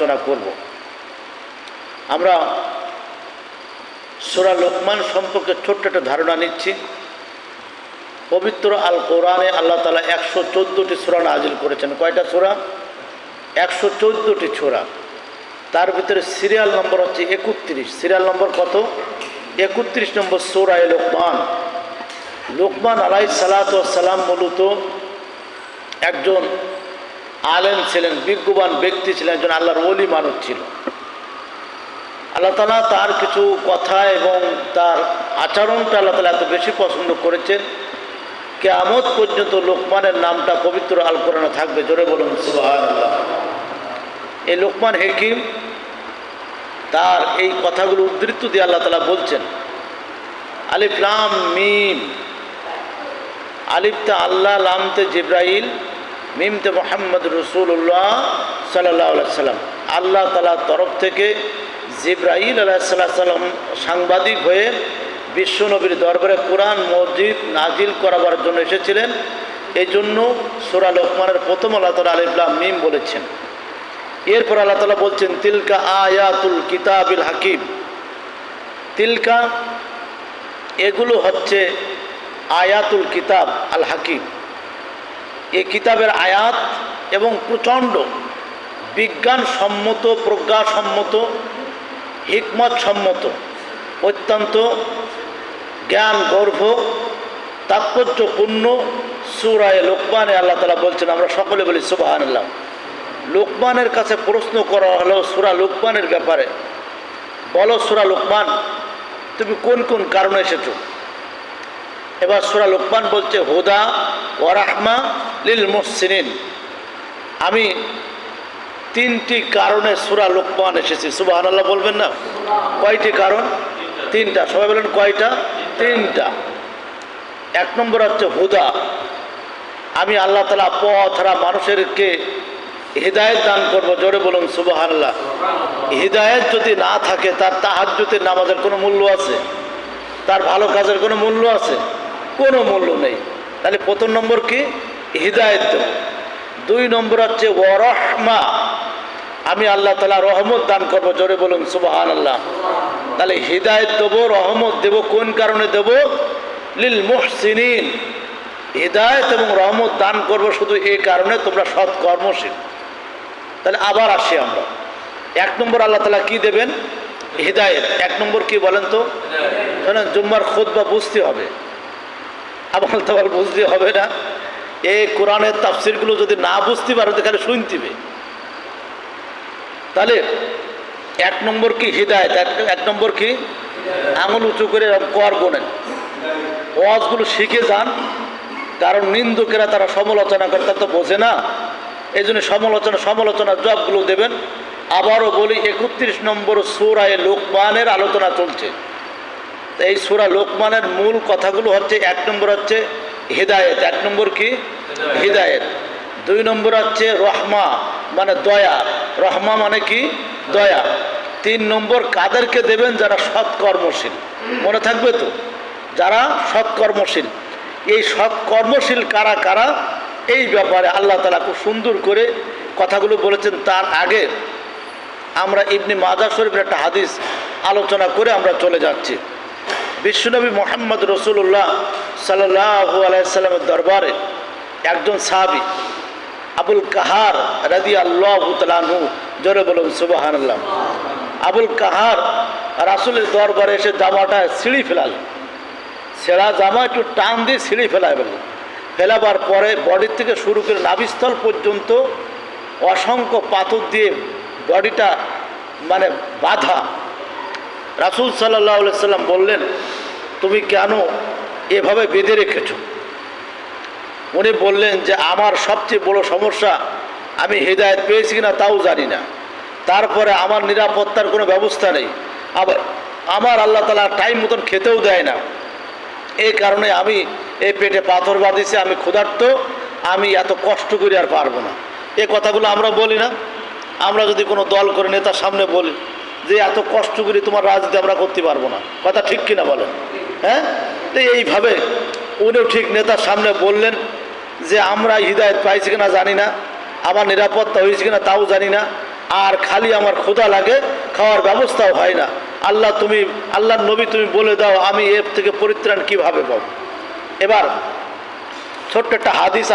আলোচনা করব। আমরা সুরা লোকমান সম্পর্কে ছোট্ট একটা ধারণা নিচ্ছি। পবিত্র আল কোরআনে আল্লাহ তালা একশো চোদ্দোটি সুরা নাজিল করেছেন। কয়টা সুরা? একশো চোদ্দোটি ছোরা তার ভিতরে সিরিয়াল নম্বর হচ্ছে একত্রিশ। সিরিয়াল নম্বর কত? একত্রিশ নম্বর সোরায় লোকমান। লোকমান আলাই সালাতাম মূলত একজন আলেম ছিলেন বিজ্ঞবান ব্যক্তি ছিলেন, একজন আল্লাহর অলি মানুষ ছিল। আল্লাহ তালা তার কিছু কথা এবং তার আচরণটা আল্লাহ তালা এত বেশি পছন্দ করেছেন, কেয়ামত পর্যন্ত লোকমানের নামটা পবিত্র আল কোরআনে থাকবে, জোরে বলুন এই লোকমান হেকিম তার এই কথাগুলো উদ্ধৃত দিয়ে আল্লাহ তালা বলছেন, আলিফ লাম মিম আলিফতে আল্লাহ লামতে জিব্রাইল মিমতে মোহাম্মদ রসুল্লাহ সাল্লাহ সাল্লাম। আল্লাহ তালার তরফ থেকে জিব্রাইল আলাহিসাল্লাহ সাল্লাম সাংবাদিক হয়ে বিশ্বনবীর দরবারে কোরআন মসজিদ নাজিল করাবার জন্য এসেছিলেন। এই জন্য সুরা লোকমানের প্রথম আল্লাহ তালা আলিফলাম মিম বলেছেন। এরপর আল্লাহ তালা বলছেন, তিলকা আয়াতুল কিতাবিল হাকিম। তিলকা, এগুলো হচ্ছে আয়াতুল কিতাব আল হাকিম। কিতাবের আয়াত এবং প্রচণ্ড বিজ্ঞানসম্মত, প্রজ্ঞাসম্মত হিকমত সম্মত অত্যন্ত জ্ঞান গর্ভ তাৎপর্যপূর্ণ সুরায় লোকমানে আল্লাহ তালা বলছেন, আমরা সকলে বলি সুবাহান আল্লাহ লোকমানের কাছে প্রশ্ন করা হলো, সুরা লোকমানের ব্যাপারে। বলো সুরা লোকমান, তুমি কোন কোন কারণে এসেছ? এবার সুরা লোকমান বলছে, হুদা ওয়ারাহমা লিল মুহসিনিন। আমি তিনটি কারণে সুরা লোকমান এসেছি। সুবাহান আল্লাহ বলবেন না? কয়টি কারণ? তিনটা। সবাই বলেন কয়টা? তিনটা। এক নম্বর হচ্ছে হুদা। আমি আল্লাহ তালা পথরা মানুষেরকে হৃদায়ত দান করব, জোরে বলুন সুবাহান আল্লাহ হৃদায়ত যদি না থাকে, তার তাহাজ্যতের নামাজের কোনো মূল্য আছে? তার ভালো কাজের কোনো মূল্য আছে? কোনো মূল্য নেই। তাহলে প্রথম নম্বর কি? হৃদায়ত দেব। দুই নম্বর হচ্ছে ওরহমা আমি আল্লাহ তালা রহমত দান করব জোরে বলুন সুবাহান আল্লাহ তাহলে হৃদায়ত দেবো রহমত দেব কোন কারণে দেব? লিল মুহসিনিন। হৃদায়ত এবং রহমত দান করব শুধু এই কারণে তোমরা সৎ কর্মশীল। তাহলে আবার আসি আমরা। এক নম্বর আল্লাহ তালা কি দেবেন? হৃদায়ত। এক নম্বর কি বলেন তো? জুম্মার খোদ বা বুঝতে হবে। আবার তো আবার বুঝতে হবে না। এই কোরআনের তাফসিরগুলো যদি না বুঝতে পারো, তো খালি শুনতিবে তাহলে এক নম্বর কি? হৃদায়ত। এক- এক নম্বর কি? আঙুল উঁচু করে কর গোনেন। ওয়াজগুলো শিখে যান। কারণ নিন্দুকেরা তারা সমালোচনা করে তারা তো বোঝে না। এই জন্য সমালোচনা, সমালোচনার জবগুলো দেবেন। আবারও বলি, একত্রিশ নম্বর সুরায় লোকমানের আলোচনা চলছে। এই সুরা লোকমানের মূল কথাগুলো হচ্ছে, এক নম্বর হচ্ছে হৃদায়ত, এক নম্বর কি? হৃদায়ত। দুই নম্বর হচ্ছে রহমা মানে দয়া। রহমা মানে কি? দয়া। তিন নম্বর কাদেরকে দেবেন যারা সৎকর্মশীল। মনে থাকবে তো? যারা সৎকর্মশীল। এই সৎকর্মশীল কারা কারা? এই ব্যাপারে আল্লাহ তালা খুব সুন্দর করে কথাগুলো বলেছেন। তার আগে আমরা ইবনি মাজা শরীফের একটা হাদিস আলোচনা করে আমরা চলে যাচ্ছি। বিশ্বনবী মোহাম্মদ রসুল্লাহ সাল্লাহু আলাইসাল্লামের দরবারে একজন সাহাবি, আবুল কাহার রাদি আল্লাহ জোরে বলুন সুবাহান আবুল কাহার রাসুলের দরবারে এসে জামাটা সিঁড়ি ফেলাল। সেরা জামা একটু টান দিয়ে সিঁড়ি ফেলায় বলল। ফেলাবার পরে বডির থেকে শুরু করে নাভিস্থল পর্যন্ত অসংখ্য পাথর দিয়ে বডিটা মানে বাধা। রাসুল সাল্লাহ সাল্লাম বললেন, তুমি কেন এভাবে বেঁধে রেখেছো। উনি বললেন যে, আমার সবচেয়ে বড় সমস্যা, আমি হৃদায়ত পেয়েছি কিনা তাও জানি না। তারপরে আমার নিরাপত্তার কোনো ব্যবস্থা নেই। আবার আমার আল্লাহ তালা টাইম মতন খেতেও দেয় না। এই কারণে আমি এই পেটে পাথর বাঁধিছি, আমি ক্ষুধার্ত, আমি এত কষ্ট করে আর পারব না। এ কথাগুলো আমরা বলি না। আমরা যদি কোনো দল করে নেতার সামনে বলি যে, এত কষ্ট করে তোমার রাজনীতি আমরা করতে পারব না। কথা ঠিক কিনা বলেন? হ্যাঁ? তো এইভাবে উনিও ঠিক নেতার সামনে বললেন যে, আমরা হৃদায়ত পাইছি কিনা জানি না, আমার নিরাপত্তা হয়েছে কিনা তাও জানি না, আর খালি আমার ক্ষুদা লাগে, খাওয়ার ব্যবস্থাও হয় না। আল্লাহ তুমি আল্লাহ নবী তুমি বলে দাও, আমি এর থেকে পরিত্রাণ কীভাবে পাবো? এবার ছোট্ট একটা হাদিস